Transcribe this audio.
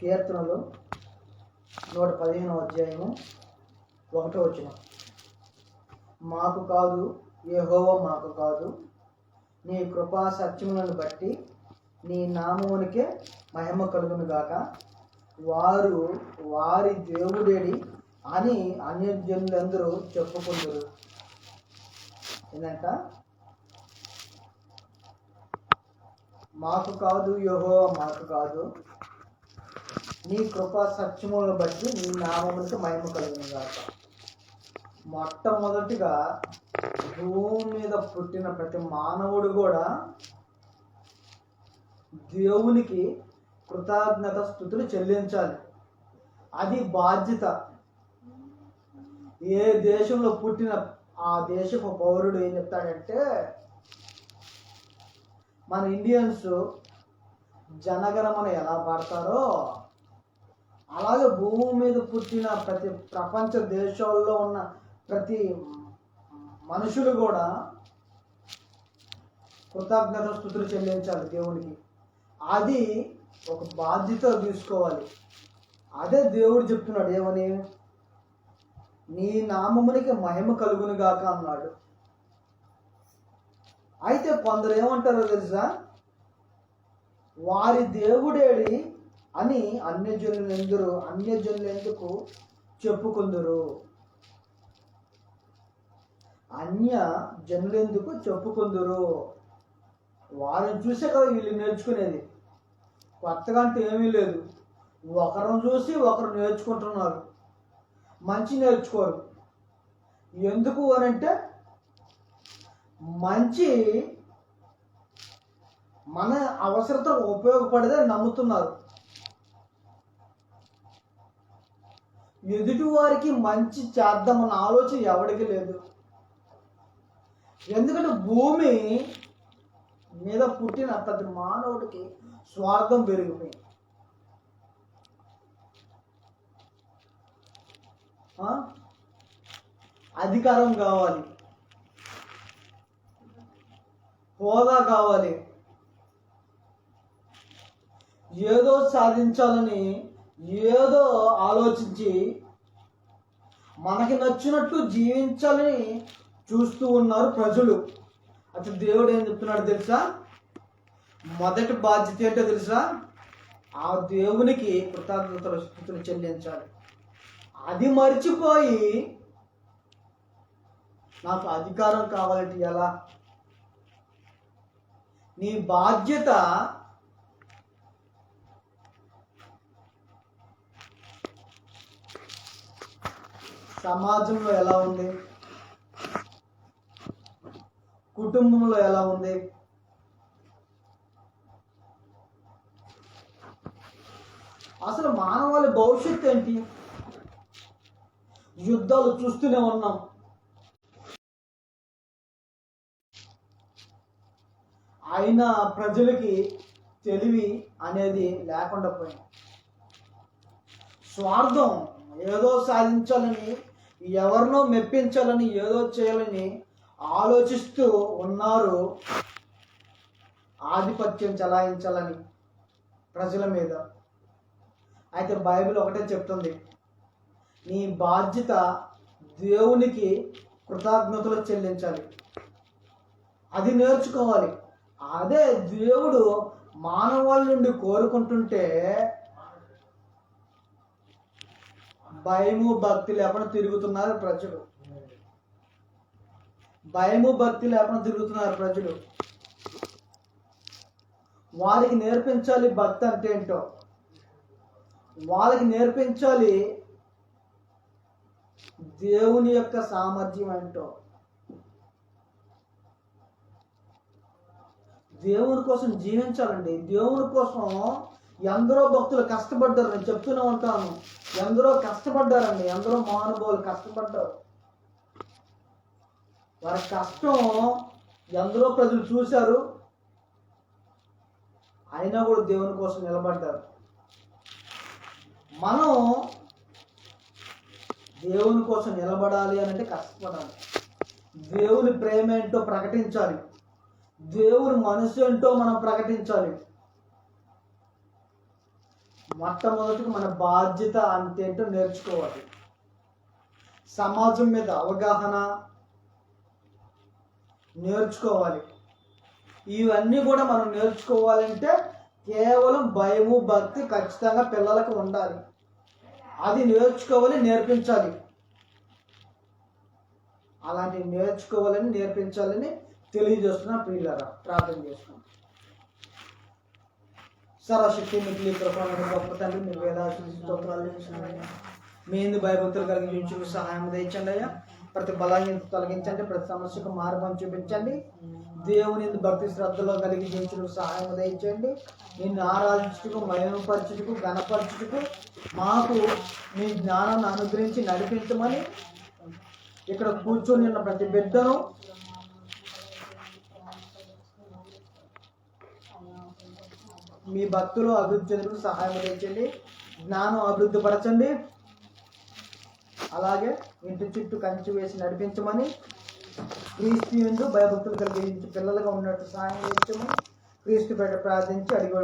కీర్తనలు నూట పదిహేను అధ్యాయము ఒకటో వచ్చిన మాకు కాదు యెహోవా మాకు కాదు. నీ కృపా సత్యములను బట్టి నీ నామమునికే మహిమ కలుగును గాక. వారు వారి దేవుడేడి అని అన్యజనులందరూ చెప్పుకుందరు. ఏంటంట మాకు కాదు యోహో మాకు కాదు. నీ కృపా సత్యములను బట్టి నీ నామములకు మహిమ కలుగును గాక. మొట్టమొదటిగా భూమి మీద పుట్టిన ప్రతి మానవుడు కూడా దేవునికి కృతజ్ఞత స్థుతులు చెల్లించాలి. అది బాధ్యత. ఏ దేశంలో పుట్టిన ఆ దేశపు పౌరుడు ఏం చెప్తాడంటే మన ఇండియన్స్ జనగణమన ఎలా పాడతారో అలాగే భూమి మీద పుట్టిన ప్రతి ప్రపంచ దేశాల్లో ఉన్న ప్రతి మనుషులు కూడా కృతజ్ఞత స్థుతులు చెల్లించాలి దేవునికి. అది ఒక బాధ్యత తీసుకోవాలి. అదే దేవుడు చెప్తున్నాడు ఏమని? నీ నామమునికి మహిమ కలుగును గాక అన్నాడు. అయితే కొందరు ఏమంటారో తెలుసా? వారి దేవుడేడి అని అన్యజనులెందరూ? అన్యజనులెందుకు చెప్పుకుందరు? అన్య జనులెందుకు చెప్పుకుందరు? వారిని చూసే కదా వీళ్ళు నేర్చుకునేది. కొత్తగా అంటే ఏమీ లేదు. ఒకరిని చూసి ఒకరు నేర్చుకుంటున్నారు. మంచి నేర్చుకోరు. ఎందుకు అని అంటే మంచి మన అవసరతకు ఉపయోగపడేదే నమ్ముతున్నారు. ఎదుటివారికి మంచి చేద్దామన్న ఆలోచన ఎవరికి లేదు. ఎందుకంటే భూమి మీద పుట్టిన ప్రతి మానవుడికి స్వార్థం పెరిగిపోయింది. అధికారం కావాలి. హోదా కావాలి. ఏదో సాధించాలని ఏదో ఆలోచించి మనకి నచ్చినట్లు జీవించాలని చూస్తూ ఉన్నారు ప్రజలు. అసలు దేవుడు ఏం చెప్తున్నాడు తెలుసా? మొదటి బాధ్యత ఏంటో తెలుసా? ఆ దేవునికి కృతజ్ఞతలు స్థుతులు చెల్లించాలి. అది మర్చిపోయి నాకు అధికారం కావాలంటే ఎలా? నీ బాధ్యత సమాజంలో ఎలా ఉంది? కుటుంబంలో ఎలా ఉంది? అసలు మానవాళి భవిష్యత్తు ఏంటి? యుద్ధాలు చూస్తూనే ఉన్నాం. అయినా ప్రజలకి తెలివి అనేది లేకుండా పోయింది. స్వార్థం ఏదో సాధించాలని ఎవరినో మెప్పించాలని ఏదో చేయాలని ఆలోచిస్తూ ఉన్నారు. ఆధిపత్యం చలాయించాలని ప్రజల మీద. అయితే బైబిల్ ఒకటే చెప్తుంది. నీ బాధ్యత దేవునికి కృతజ్ఞతలు చెల్లించాలి. అది నేర్చుకోవాలి. అదే దేవుడు మానవాళ్ళ నుండి కోరుకుంటుంటే భయము భక్తి లేకుండా తిరుగుతున్నారు ప్రజలు. భయము భక్తి లేకుండా తిరుగుతున్నారు ప్రజలు. వారికి నేర్పించాలి భక్తి అంటే ఏంటో? వాళ్ళకి నేర్పించాలి దేవుని యొక్క సామర్థ్యం ఏంటో? దేవుని కోసం జీవించాలండి. దేవుని కోసం ఎందరో భక్తులు కష్టపడ్డారు నేను చెప్తూనే ఉంటాను. ఎందరో కష్టపడ్డారండి ఎందరో మహానుభావులు కష్టపడ్డారు. వారి కష్టం ఎందరో ప్రజలు చూశారు. అయినా కూడా దేవుని కోసం నిలబడ్డారు. మనం దేవుని కోసం నిలబడాలి అని అంటే కష్టపడాలి. దేవుని ప్రేమ ఏంటో ప్రకటించాలి. దేవుని మనసు ఏంటో మనం ప్రకటించాలి. మొట్టమొదటికి మన బాధ్యత అంతేంటో నేర్చుకోవాలి. సమాజం మీద అవగాహన నేర్చుకోవాలి. ఇవన్నీ కూడా మనం నేర్చుకోవాలంటే కేవలం భయము భక్తి ఖచ్చితంగా పిల్లలకు ఉండాలి. అది నేర్చుకోవాలి నేర్పించాలి. అలాంటివి నేర్చుకోవాలని నేర్పించాలని తెలియజేస్తున్నా పిల్లరా ప్రార్థన చేస్తున్నాం సర్వశక్తి మిగిలి కృపణ గొప్ప తండ్రి మీరు వేదాశి స్తోత్రాలు చేస్తున్నాయ్యా. మీ ఎందుకు భయభక్తులు కలిగించు సహాయం దయచండి అయ్యా. ప్రతి బలాన్ని తొలగించండి ప్రతి సమస్యకు మార్గం చూపించండి. దేవుని భక్తి శ్రద్ధలో కలిగి జీవించడం సహాయం దయచేయండి. నిన్ను ఆరాధించుటకు మహిమపరచుటకు ఘనపరచుటకు మాకు మీ జ్ఞానాన్ని అనుగ్రహించి నడిపించమని ఇక్కడ కూర్చొని ఉన్న ప్రతి బిడ్డను మీ భక్తులు అభివృద్ధి చెందుకు సహాయం అందించండి జ్ఞానం అభివృద్ధి పరచండి. అలాగే ఇంటి చుట్టూ కంచి వేసి నడిపించమని క్రీస్తు ఎందు భయభక్తులు కలిగించి పిల్లలుగా ఉన్నట్టు సహాయం చేయించమని క్రీస్తు పెట్ట ప్రార్థించి అడిగి